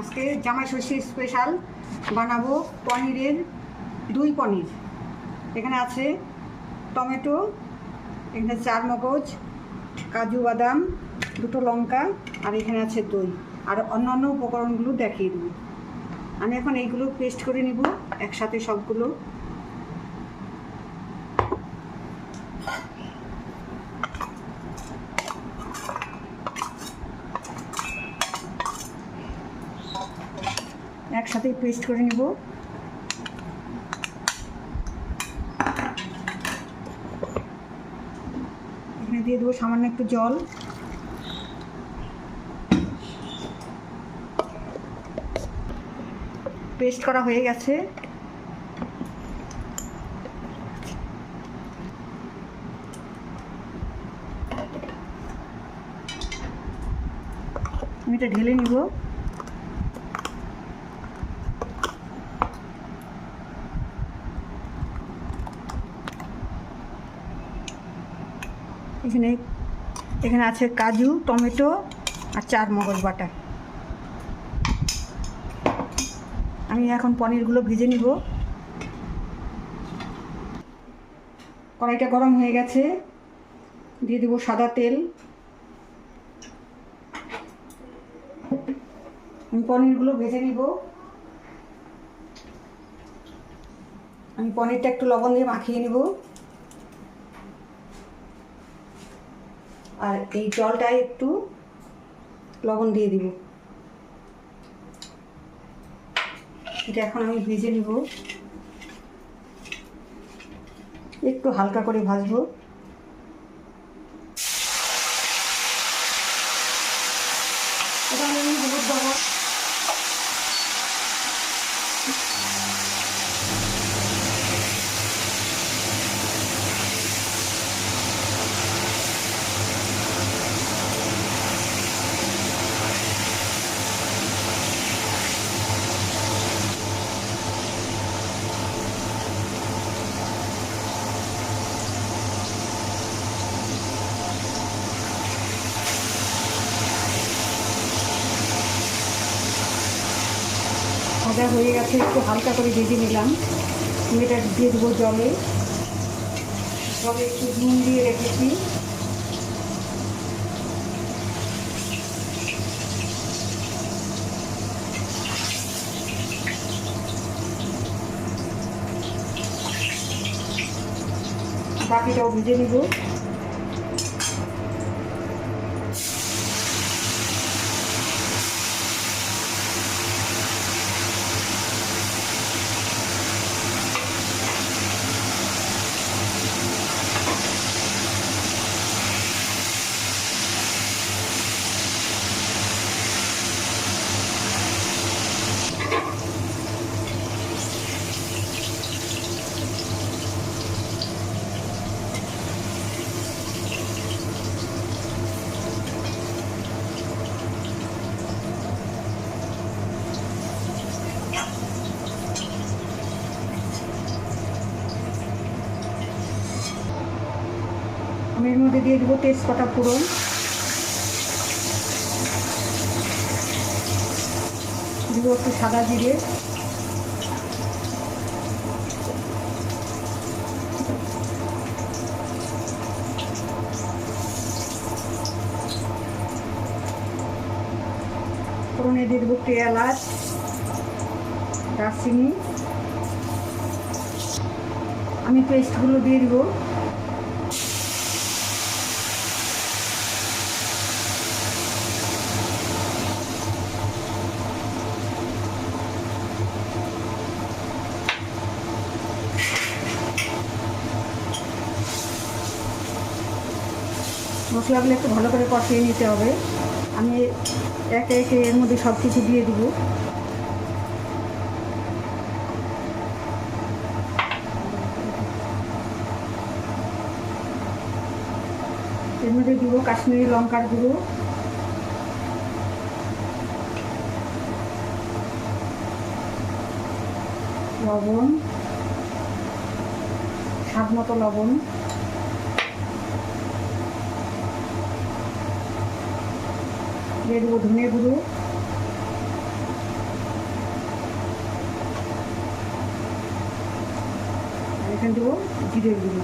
আজকে জামাই ষষ্ঠী স্পেশাল বানাবো পনিরের দুই পনির। এখানে আছে টমেটো, এখানে চার মগজ, কাজু বাদাম, দুটো লঙ্কা আর এখানে আছে দই। আর অন্যান্য উপকরণগুলো দেখিয়ে দেবো। আমি এখন এইগুলো পেস্ট করে নিব, একসাথে সবগুলো একসাথে পেস্ট করে নিব। এখানে দিয়ে দেবো সামান্য একটু জল। পেস্ট করা হয়ে গেছে। আমি এটা ঢেলে নিব। এখানে এখানে আছে কাজু, টমেটো আর চার মগজ বাটা। আমি এখন পনিরগুলো ভেজে নিব। কড়াইটা গরম হয়ে গেছে। দিয়ে দেবো সাদা তেল। আমি পনিরগুলো ভেজে নিব। আমি পনিরটা একটু লবণ দিয়ে মাখিয়ে নিব। আর এই জলটায় একটু লবণ দিয়ে দিব। এটা এখন আমি ভেজে নিব। একটু হালকা করে ভাজবো এটা আমি হলুদ দেবো ভাজা হয়ে গেছে, একটু হালকা করে ভেজে নিলাম। এটা দিয়ে দেবো জলে। জলে একটু নুন দিয়ে রেখেছি। বাকিটাও ভেজে নিব। মধ্যে দিয়ে দেবো তেজপাতা ফোড়ন। দেবো একটু সাদা জিরে। ফোড়নে দিয়ে দেবো একটু এলাচ, দারচিনি। আমি পেস্টগুলো দিয়ে দেবো। মশলাগুলো একটু ভালো করে কষিয়ে নিতে হবে। আমি একে একে এর মধ্যে সব কিছু দিয়ে দিব। এর মধ্যে দিব কাশ্মীরি লঙ্কার গুঁড়ো। লবণ। স্বাদ মতো লবণ। দিয়ে দেবো ধনে গুঁড়ো এখানে দেবো জিরে গুঁড়ো।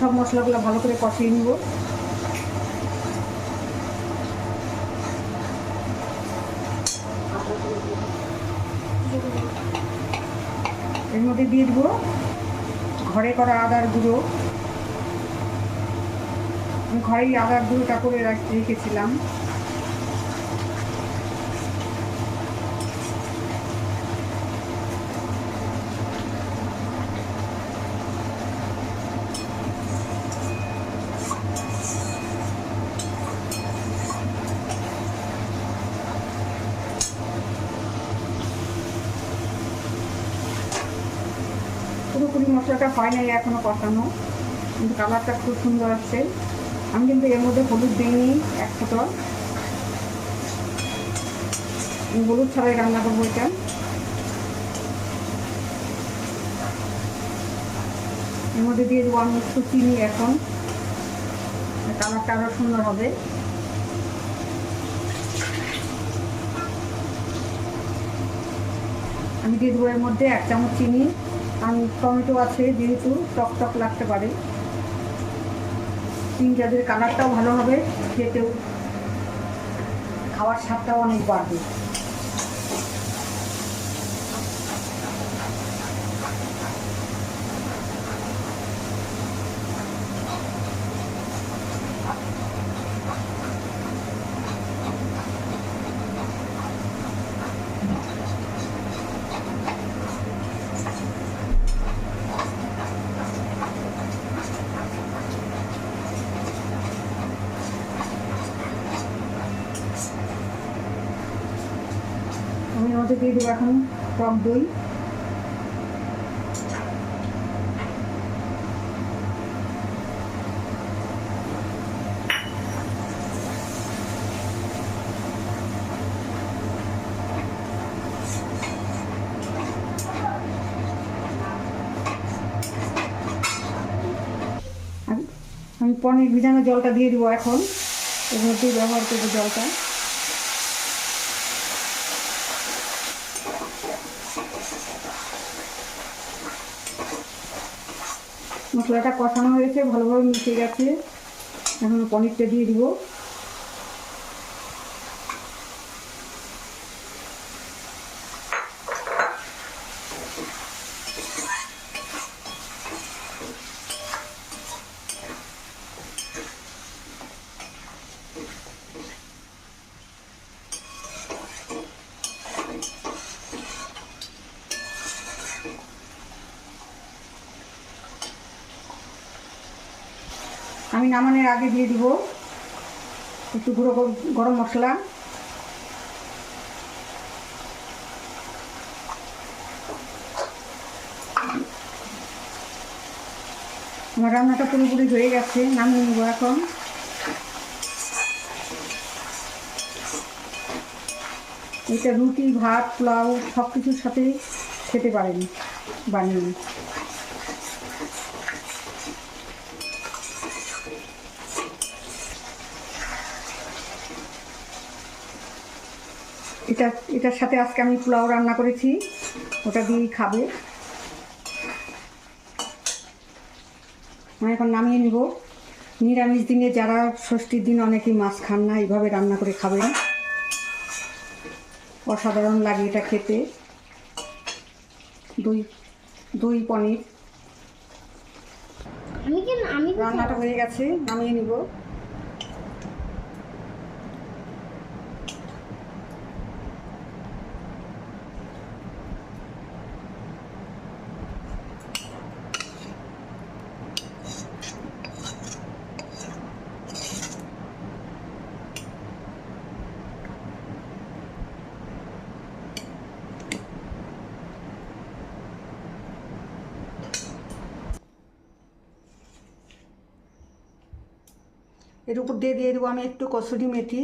সব মশলাগুলো ভালো করে কষিয়ে নিব। এর মধ্যে দিয়ে দেবো ঘরে করা আদার গুঁড়ো। ঘরেই আদার গুঁড়োটা করে রাখ- রেখেছিলাম। পুরোপুরি মশলাটা হয় নাই এখনও কষানো। কিন্তু কালারটা খুব সুন্দর আসছে। আমি কিন্তু এর মধ্যে হলুদ দিইনি, এক ফোঁটা আমি হলুদ ছাড়াই রান্না করব এটা। এর মধ্যে দিয়ে দেবো আমি একটু চিনি এখন। কালারটা আরও সুন্দর হবে। আমি দিয়ে দেবো এর মধ্যে এক চামচ চিনি। আমি টমেটো আছে, যেহেতু টক টক লাগতে পারে। চিনি যাদের কালারটাও ভালো হবে খেতেও খাওয়ার স্বাদটাও অনেক বাড়বে। মধ্যে দিয়ে দেবো এখন টক দই। আমি পনির ভিজানো জলটা দিয়ে দেবো এখন। এর মধ্যে ব্যবহার করব জলটা। মশলাটা কষানো হয়েছে ভালোভাবে মিশে গেছে। এখন পনিরটা দিয়ে দিব। আমি নামানোর আগে দিয়ে দিব একটু গুঁড়ো গর- গরম মশলা। আমার রান্নাটা পুরোপুরি হয়ে গেছে, নামিয়ে নেব এখন। এটা রুটি, ভাত, পোলাও সব কিছুর সাথে খেতে পারেন বানিয়ে। এটা এটার সাথে আজকে আমি পোলাও রান্না করেছি। ওটা দিয়েই খাবে। আমি এখন নামিয়ে নিব। নিরামিষ দিনে যারা ষষ্ঠীর দিন অনেকেই মাছ খান না এইভাবে রান্না করে খাবেন। অসাধারণ লাগে এটা খেতে। দই দই পনির। আমি আমি রান্নাটা হয়ে গেছে নামিয়ে নিব। এর উপর দিয়ে দিয়ে দেবো আমি একটু কসুরি মেথি।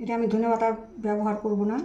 এটা আমি ধনে পাতা ব্যবহার করব না।